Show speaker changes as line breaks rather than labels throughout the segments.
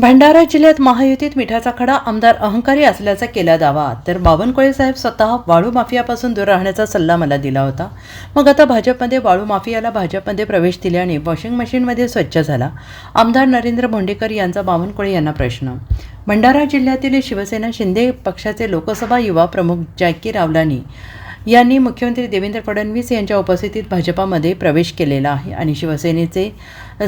भंडारा जिल्ह्यात महायुतीत मिठाचा खडा आमदार अहंकारी असल्याचा केला दावा. तर बावनकुळे साहेब स्वतः वाळू माफियापासून दूर राहण्याचा सल्ला मला दिला होता. मग आता भाजपमध्ये वाळू माफियाला भाजपमध्ये प्रवेश दिल्याने वॉशिंग मशीनमध्ये स्वच्छ झाला. आमदार नरेंद्र भोंडेकर यांचा बावनकुळे यांना प्रश्न. भंडारा जिल्ह्यातील शिवसेना शिंदे पक्षाचे लोकसभा युवा प्रमुख जॅकी रावलानी यांनी मुख्यमंत्री देवेंद्र फडणवीस यांच्या उपस्थितीत भाजपामध्ये प्रवेश केलेला आहे. आणि शिवसेनेचे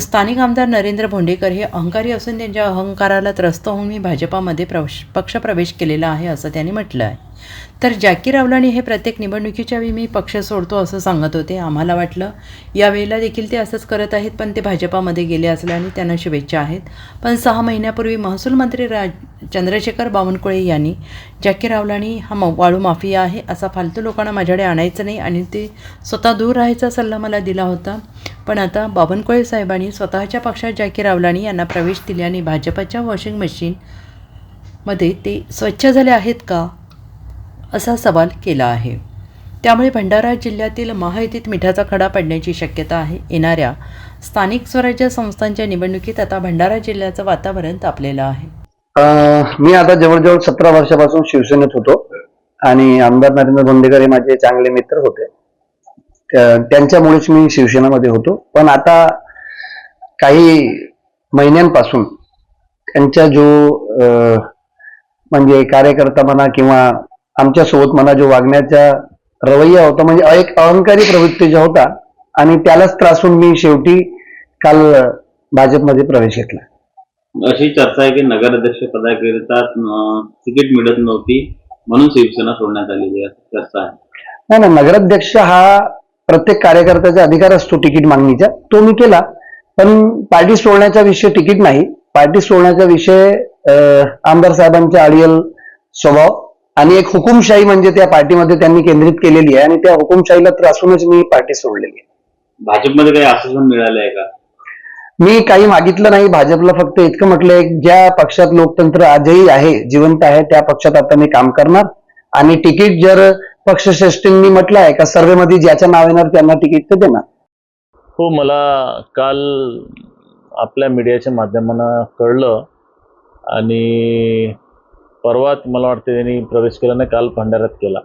स्थानिक आमदार नरेंद्र भोंडेकर हे अहंकारी असून त्यांच्या अहंकाराला त्रस्त होऊन मी भाजपामध्ये प्रवेश पक्षप्रवेश केलेला आहे असं त्यांनी म्हटलं आहे. तर जॅकी रावलानी हे प्रत्येक निवडणुकीच्या वेळी मी पक्ष सोडतो असं सांगत होते आम्हाला वाटलं. यावेळेला देखील ते असंच करत आहेत पण ते भाजपामध्ये गेले असल्याने त्यांना शुभेच्छा आहेत. पण सहा महिन्यापूर्वी महसूल मंत्री राज चंद्रशेखर बावनकुळे यांनी जॅकी रावलानी हा म वाळू माफिया आहे असा फालतू लोकांना माझ्याकडे आणायचं नाही आणि ते स्वतः दूर राहायचा सल्ला मला दिला होता. पण आता बावनकुळे साहेबांनी स्वतःच्या पक्षात जॅकी रावलानी यांना प्रवेश दिल्याने भाजपाच्या वॉशिंग मशीनमध्ये ते स्वच्छ झाले आहेत का? असा सवाल केला आहे. त्यामुळे भंडारा जिल्ह्यातील महायुतीत मिठाचा खडा पडण्याची शक्यता आहे. येणाऱ्या स्थानिक स्वराज्य संस्थांच्या निवडणुकीत आता भंडारा जिल्ह्याचं वातावरण तापलेलं आहे.
मी आता जवळजवळ सतरा वर्षापासून शिवसेनेत होतो आणि आमदार नरेंद्र धोंडेकर हे माझे चांगले मित्र होते. त्यांच्यामुळेच मी शिवसेनामध्ये होतो. पण आता काही महिन्यांपासून त्यांच्या जो म्हणजे कार्यकर्ता म्हणा किंवा आमच्यासोबत म्हणा जो वागण्याचा रवैया होता म्हणजे एक अहंकारी प्रवृत्तीचा होता आणि त्यालाच त्रासून मी शेवटी काल भाजपमध्ये प्रवेश घेतला.
अशी चर्चा आहे की नगराध्यक्ष पदाकरिता तिकीट मिळत नव्हती म्हणून शिवसेना सोडण्यात आलेली चर्चा आहे.
नाही ना नगराध्यक्ष हा प्रत्येक कार्यकर्त्याचा अधिकार असतो तिकीट मागणीचा तो मी केला. पण पार्टी सोडण्याचा विषय तिकीट नाही. पार्टी सोडण्याचा विषय आमदार साहेबांचा अडियल स्वभाव आणि एक हुकुमशाही म्हणजे त्या पार्टीमध्ये त्यांनी केंद्रित केलेली आहे आणि त्या हुकुमशाहीला त्रासूनच मी पार्टी सोडलेली आहे.
भाजपमध्ये काही आश्वासन मिळालं आहे का?
मी काही मागितलं नाही भाजपला फक्त इतकं म्हटलंय ज्या पक्षात लोकतंत्र आजही आहे जिवंत आहे त्या पक्षात आता मी काम करणार. आणि तिकीट जर पक्षश्रेष्ठींनी म्हटलं आहे का सर्वेमध्ये ज्याच्या नाव येणार त्यांना तिकीट ते देणार.
हो मला काल आपल्या मीडियाच्या माध्यमानं कळलं आणि परवा मला वाटते त्यांनी प्रवेश केला नाही काल भंडाऱ्यात केला.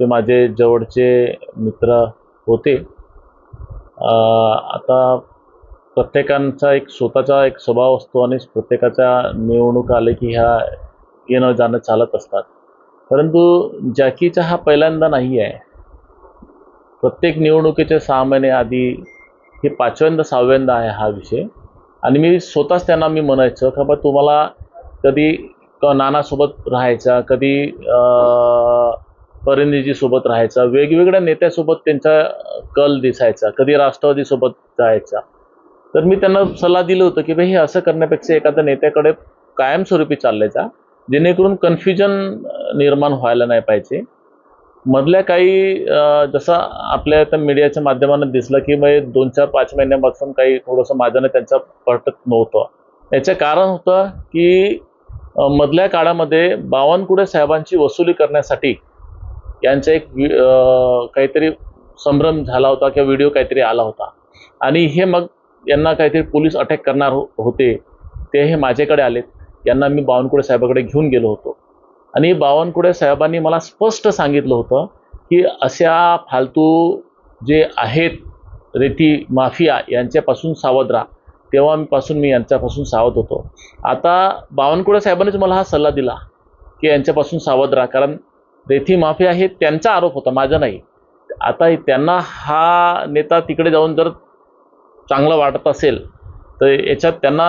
ते माझे जवळचे मित्र होते. आता प्रत्येकांचा एक स्वतःचा एक स्वभाव असतो आणि प्रत्येकाच्या निवडणूक आले की ह्या येणं जाणं चालत असतात. परंतु जॅकीचा हा पहिल्यांदा नाही आहे. प्रत्येक निवडणुकीच्या सहा महिने आधी हे पाचव्यांदा सहाव्यांदा आहे हा विषय. आणि मी स्वतःच त्यांना मी म्हणायचं का बा तुम्हाला कधी क नानासोबत राहायचा कधी परिणिजीसोबत राहायचा वेगवेगळ्या नेत्यासोबत त्यांचा कल दिसायचा कधी राष्ट्रवादीसोबत जायचा? तर मी त्यांना सल्ला दिलं होतं की भाई हे असं करण्यापेक्षा एखाद्या नेत्याकडे कायमस्वरूपी चालले जा जेणेकरून कन्फ्युजन निर्माण व्हायला नाही पाहिजे. मधल्या काही जसं आपल्या आता मीडियाच्या माध्यमानं दिसलं की मग दोन चार पाच महिन्यापासून काही थोडंसं माझ्यानं त्यांचा पटत नव्हतं. याचं कारण होतं की मधल्या काळामध्ये बावनकुळे साहेबांची वसुली करण्यासाठी यांचा एक वि- काहीतरी संभ्रम झाला होता किंवा व्हिडिओ काहीतरी आला होता. आणि हे मग यांना काहीतरी पोलीस अटॅक करणार हो, होते. ते हे माझ्याकडे आलेत. यांना मी बावनकुळे साहेबाकडे घेऊन गेलो होतो. आणि बावनकुळे साहेबांनी मला स्पष्ट सांगितलं होतं की अशा फालतू जे आहेत रेती माफिया यांच्यापासून सावध राहा. तेव्हापासून मी यांच्यापासून सावध होतो. आता बावनकुळे साहेबांनीच मला हा सल्ला दिला की यांच्यापासून सावध राहा. कारण रेथी माफिया हे त्यांचा आरोप होता माझा नाही. आता त्यांना हा नेता तिकडे जाऊन जर चांगलं वाटत असेल तर याच्यात त्यांना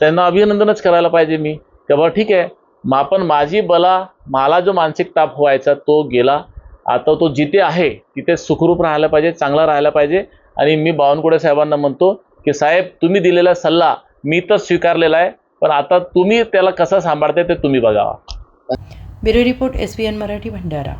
त्यांना अभिनंदनच करायला पाहिजे मी. तेव्हा ठीक आहे. मग आपण माझी बला मला जो मानसिक ताप व्हायचा तो गेला. आता तो जिथे आहे तिथे सुखरूप राहायला पाहिजे चांगला राहायला पाहिजे. आणि मी बावनकुळे साहेबांना म्हणतो की साहेब तुम्ही दिलेला सल्ला मी तर स्वीकारलेला आहे पण आता तुम्ही त्याला कसा सांभाळताय ते तुम्ही बघावा.
Bureau report S Marathi Bhandara.